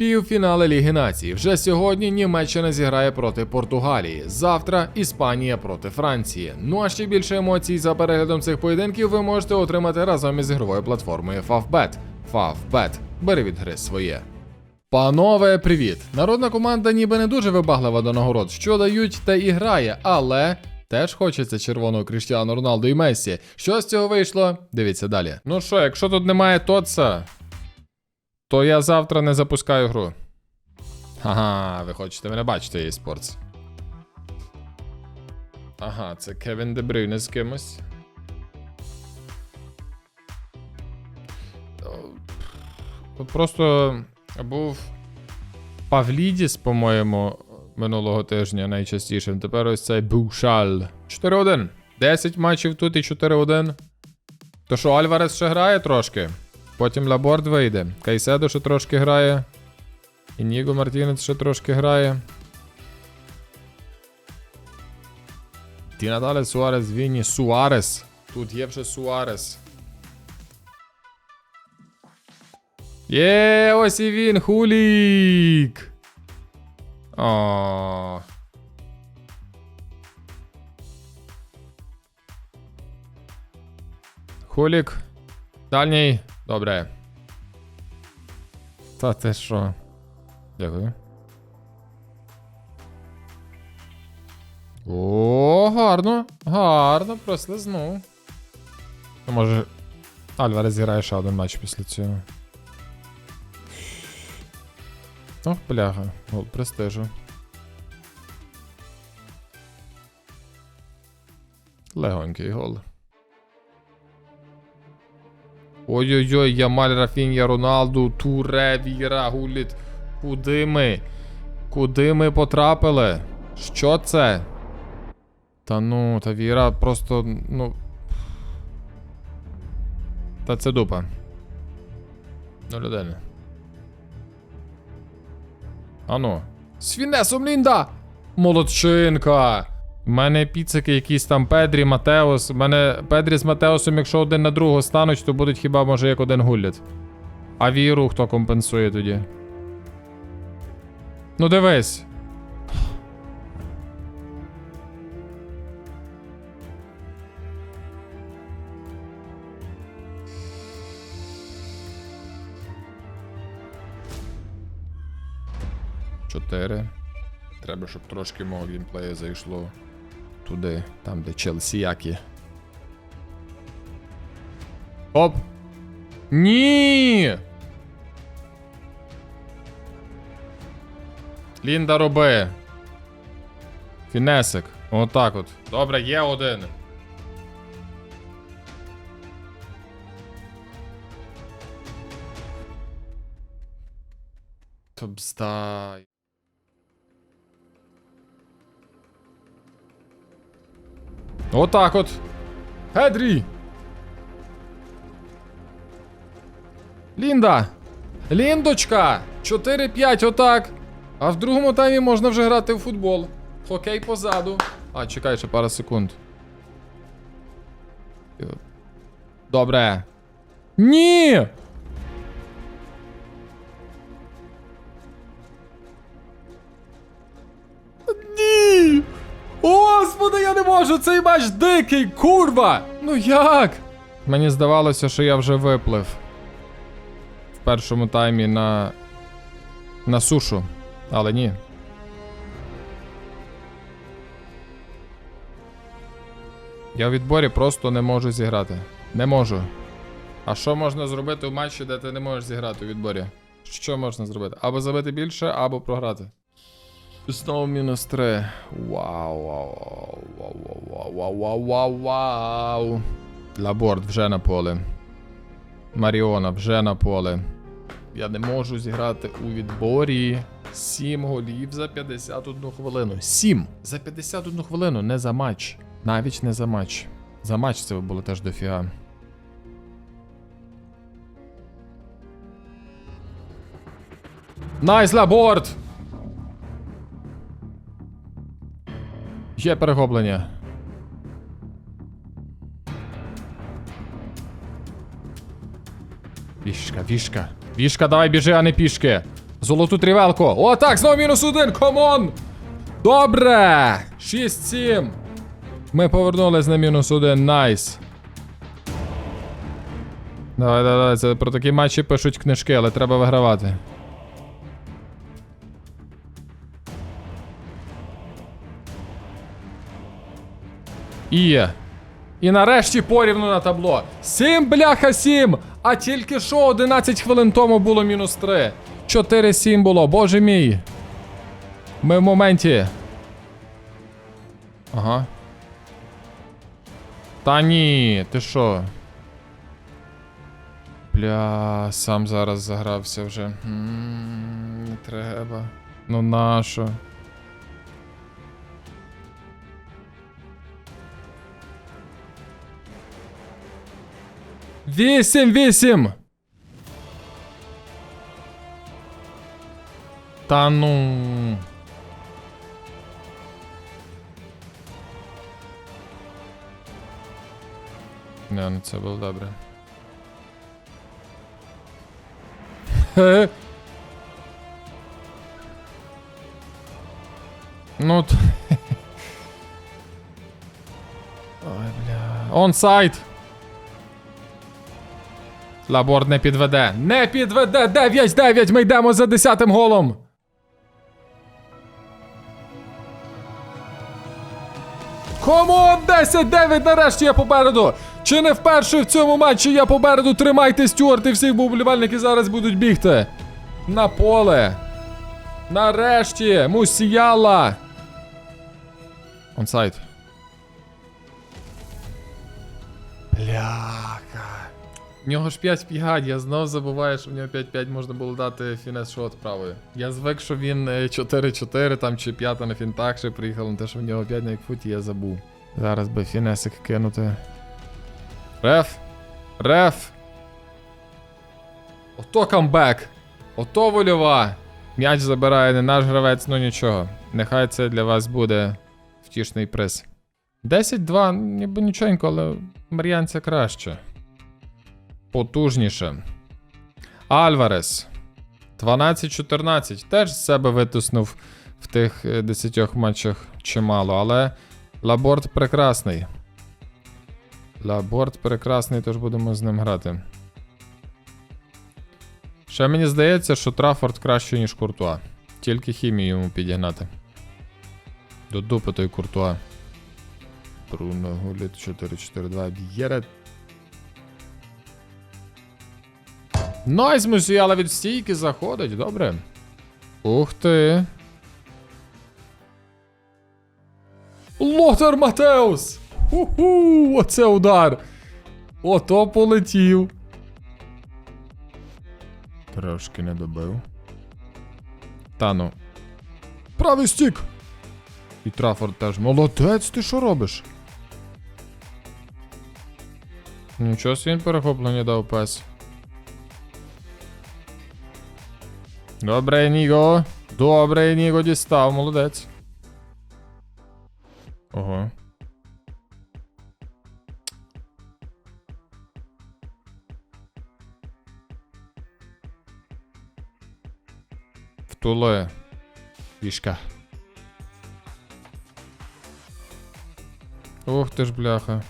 Півфінали Ліги Націй. Вже сьогодні Німеччина зіграє проти Португалії. Завтра Іспанія проти Франції. Ну а ще більше емоцій за переглядом цих поєдинків ви можете отримати разом із ігровою платформою Favbet. Favbet. Бери від гри своє. Панове, привіт! Народна команда ніби не дуже вибаглива до нагород, що дають, та і грає, але теж хочеться червоного Кріштіану Роналду і Мессі. Що з цього вийшло? Дивіться далі. Ну що, якщо тут немає Тотса, то я завтра не запускаю гру. Ага, ви хочете мене бачити, eSports. Ага, це Кевін Дебрюйне з кимось. Просто був Павлідіс, по-моєму, минулого тижня найчастішим. Тепер ось цей Бушаль. 4-1. 10 матчів тут і 4-1. То що, Альварес ще грає трошки? Потім Лаборд вийде. Кайседо ще трошки грає. Ініго Мартінець ще трошки грає. Ті надалі Суарес, Вінні, Суарес. Тут є вже Суарес. Є, ось і він, хулік. О. Хулік. Дальній. Добре. Та ти що? Дякую. О, гарно. Гарно, прослизнув. Ну, може. Альварес зіграє ще один матч після цього. Ох, бляха, гол престижу. Легонький гол. Ой-ой-ой, Ямаль Рафінья, Роналду, Туре, Віра, Гуліт. Куди ми? Куди ми потрапили? Що це? Та ну, та Віра просто, ну. Та це дупа. Ну, людина. Ану. З фінесом Лінда! Молодчинка! У мене піцики якісь там Педрі, Матеос. У мене Педрі з Матеосом, якщо один на другого стануть, то будуть хіба може як один гулять. А віру хто компенсує тоді? Ну дивись. Чотири. Треба, щоб трошки мого геймплею зайшло туди, там, де Челсіяки. Оп! Ні! Лінда роби. Фінесик. Отак от. Добре, є один. Тобстай. Отак от. Гедрі! Лінда! Ліндочка! 4-5, отак. А в другому таймі можна вже грати в футбол. Хокей позаду. А, чекай ще пару секунд. Добре. Ні! Ні! Я! Цей матч дикий, курва! Ну як? Мені здавалося, що я вже виплив в першому таймі на. на сушу. Але ні. Я в відборі просто не можу зіграти. Не можу. А що можна зробити у матчі, де ти не можеш зіграти у відборі? Що можна зробити? Або забити більше, або програти. Знову мінус 3. Вау, вау, вау, вау, вау, вау, вау, вау. Лаборд вже на поле. Маріона вже на поле. Я не можу зіграти у відборі. 7 голів за 51 хвилину. 7! За 51 хвилину, не за матч. Навіть не за матч. За матч це було теж дофіга. Найс, Лаборд! Є перехоплення. Вішка, вішка. Вішка, давай біжи, а не пішки. Золоту трівелку. О, так, знову мінус один, комон! Добре! 6-7. Ми повернулись на мінус один, найс. Давай, давай, давай, це про такі матчі пишуть книжки, але треба вигравати. І. І нарешті порівну на табло. 7, бляха, 7! А тільки що 11 хвилин тому було мінус 3. 4-7 було, боже мій. Ми в моменті. Ага. Та ні, ти що? Бля, сам зараз загрався вже. М, Не треба. Ну нащо? Вісім, вісім! Та ну. Не, ну це було добре. Ну. Ой, бля. Онсайд! Лабор не підведе. Не підведе! 9-9! Ми йдемо за 10 голом! Комон 10-9, нарешті я попереду! Чи не вперше в цьому матчі я попереду? Тримайте Стюарт і всіх вболівальники зараз будуть бігти. На поле. Нарешті! Мусіяла! Онсайд. Бляха. В нього ж 5-5, я знов забуваю, що в нього 5-5 можна було дати фінес шот правою. Я звик, що він е, 4-4 там чи 5 на фінтах ще приїхав, але те, що в нього 5 на екфуті, я забув. Зараз би фінесик кинути. Реф! Реф! Ото камбек! Ото вольова! М'яч забирає не наш гравець, ну нічого. Нехай це для вас буде втішний приз. 10-2, ніби нічогенько, але Мар'янця краще. Потужніше. Альварес. 12-14. Теж з себе витиснув в тих е, 10 матчах чимало, але Лаборд прекрасний. Лаборд прекрасний, тож будемо з ним грати. Ще мені здається, що Траффорд краще, ніж Куртуа. Тільки хімію йому підігнати. До дупи той Куртуа. Бруно Гуліт 4-4-2. Б'єре. Найс, Мусіяла від стійки заходить, добре. Ух ти. Лотер Матеус! Ху-ху! Оце удар! Ото полетів. Трошки не добив. Та ну. Правий стік! І Траффорд теж. Молодець, ти що робиш? Нічого він перехоплення дав пес. Добре, Ніго. Добре, Ніго дістав, молодець. Ого. Втуле. Фішка. Ох ти ж бляха.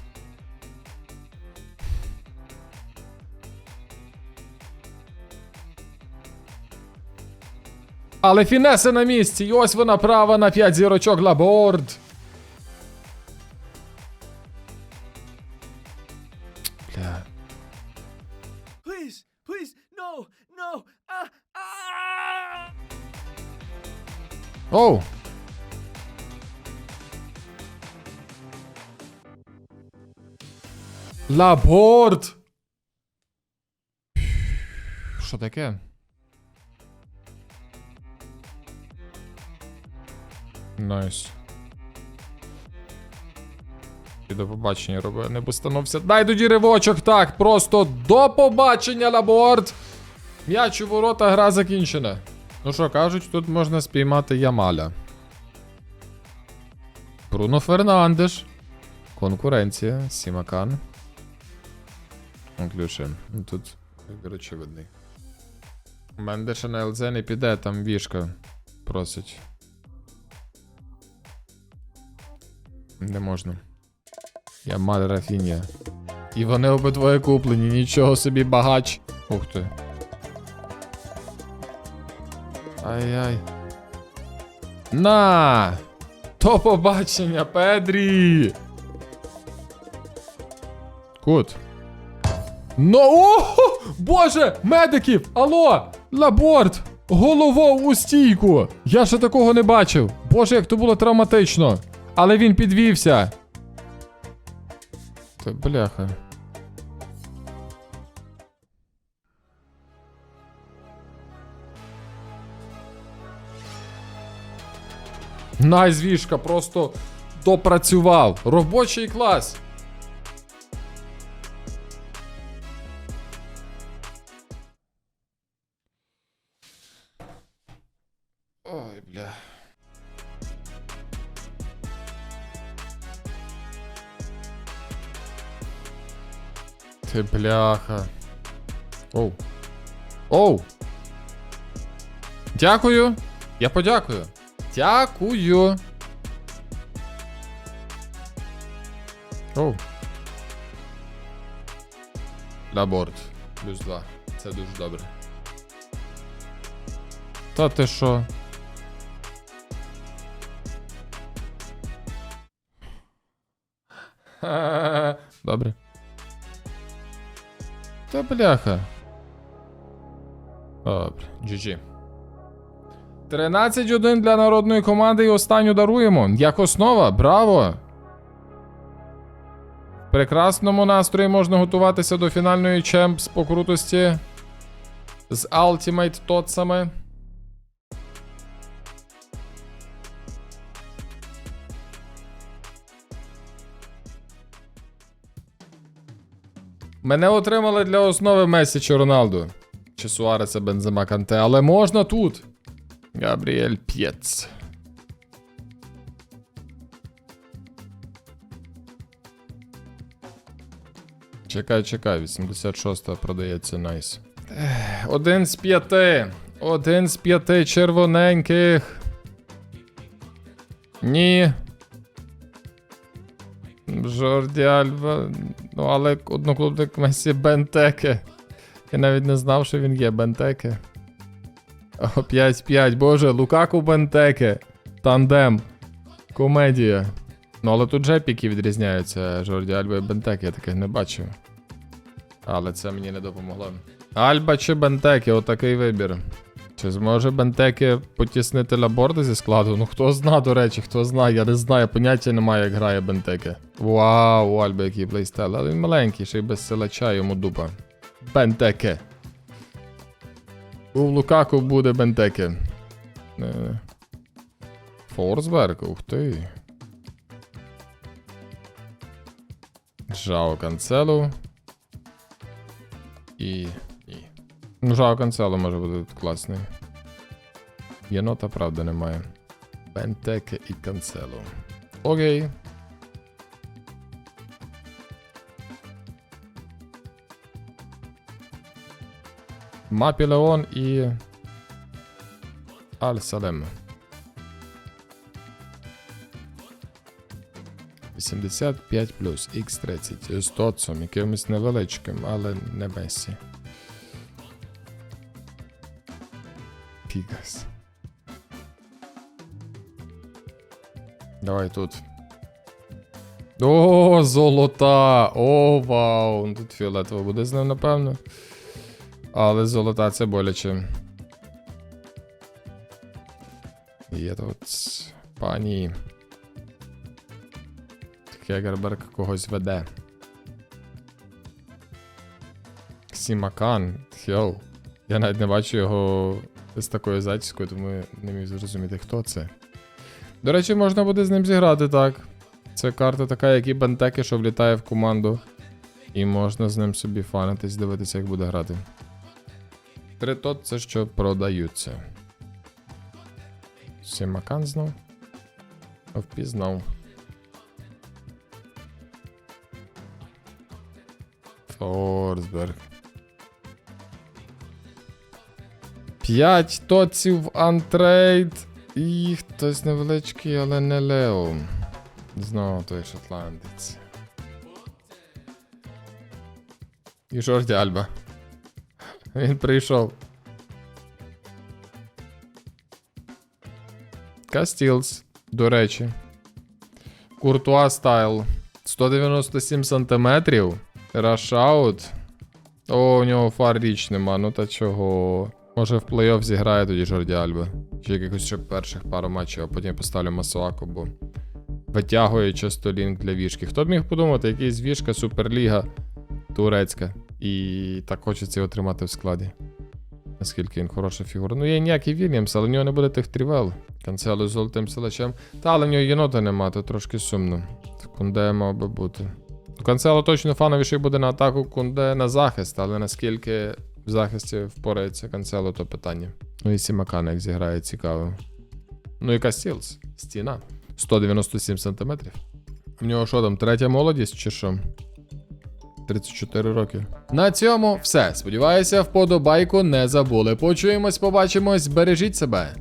Але фінеси на місці. І ось вона права на 5 зірочок лаборд. Бля. Please, please, no, no! Оу. Лаборд. Що таке? Найс. І до побачення роби, не постановся. Дай тоді ривочок, так, просто до побачення, лаборд. М'яч у ворота, гра закінчена. Ну що кажуть, тут можна спіймати Ямаля. Бруно Фернандеш. Конкуренція. Сімакан. Ключе. Ну тут вибір очевидний. У мене дещо на ЛЗ не піде, там вішка просить. Не можна. Я мадре Рафінія. І вони обидвоє куплені, нічого собі багач. Ух ти. Ай-яй. На! То побачення, Педрі! Кут. Ну, о! Боже! Медиків! Алло! Лаборт! Головою у стійку! Я ще такого не бачив. Боже, як то було травматично. Але він підвівся. Та бляха. Найзвішка просто допрацював. Робочий клас. Ти бляха. Оу. Оу. Дякую. Я подякую. Дякую. Оу. Лаборт. Плюс 2. Це дуже добре. Та ти що? Добре. Та бляха. Добре, GG. 13-1 для народної команди і останню даруємо. Як основа, браво! В прекрасному настрої можна готуватися до фінальної чемпс по крутості з Ultimate Тотсами. Мене отримали для основи Месі чи Роналду. Чи Суареса Бензема Канте, але можна тут. Габріель П'єц. Чекай, чекай, 86-та продається найс. Один з п'яти. Один з п'яти червоненьких. Ні. Жорді Альба. Ну, але одноклубник Месі Бентеке. Я навіть не знав, що він є Бентеке. О, 5-5, боже, Лукаку Бентеке. Тандем. Комедія. Ну, але тут же піки відрізняються. Жорді Альба і Бентеке, я таких не бачив. Але це мені не допомогло. Альба чи Бентеке, отакий вибір. Чи зможе Бентеке потіснити Лаборда зі складу? Ну хто зна, до речі, хто знає, я не знаю, поняття немає, як грає Бентеке. Вау, Альба який плейстайл, але він маленький, ще й без силача йому дупа. Бентеке. У Лукаку буде Бентеке. Форсберг, ух ти. Жао Канцелу. І. Ну, Жао Канцело може бути тут класний. Єнота, правда, немає. Бентеке і Канцело. Окей. Мапі Леон і. Аль Салем. 85 плюс X30 з Тотсом, якимось невеличким, але не Месі. Пігас. Давай тут. О, золота! О, вау! Ну, Тут фіолетово буде з ним, напевно. Але золота це боляче. Є тут пані. Хегерберг когось веде. Сімакан. Хьоу. Я навіть не бачу його з такою зачіскою, тому не міг зрозуміти, хто це. До речі, можна буде з ним зіграти так. Це карта така, як і Бентеки, що влітає в команду. І можна з ним собі фанитись, дивитися, як буде грати. Три тот це що продаються. Сімакан знов. Впізнав. Форсберг. 5 тоців антрейд. І хтось невеличкий, але не Лео. Знову той шотландець. І Жорді Альба. Він прийшов. Кастілс, до речі. Куртуа стайл. 197 сантиметрів. Рашаут. О, у нього фар річ нема, ну та чого. Може в плей-офф зіграє тоді Жорді Альба. Чи якихось ще перших пару матчів, а потім поставлю Масуаку, бо витягує часто лінк для вішки. Хто б міг подумати, якийсь вішка, Суперліга турецька. І так хочеться його тримати в складі. Наскільки він хороша фігура. Ну, є ніякий Вільямс, але в нього не буде тих трівел. Канцело з золотим силачем. Та, але в нього єнота нема, то трошки сумно. Кунде мав би бути. Канцело точно фановіший буде на атаку, Кунде на захист, але наскільки в захисті впорається Канцело, то питання. Ну і Сімакана, як зіграє, цікаво. Ну і Кастілс. Стіна. 197 сантиметрів. У нього що там, третя молодість чи що? 34 роки. На цьому все. Сподіваюся, вподобайку не забули. Почуємось, побачимось, бережіть себе.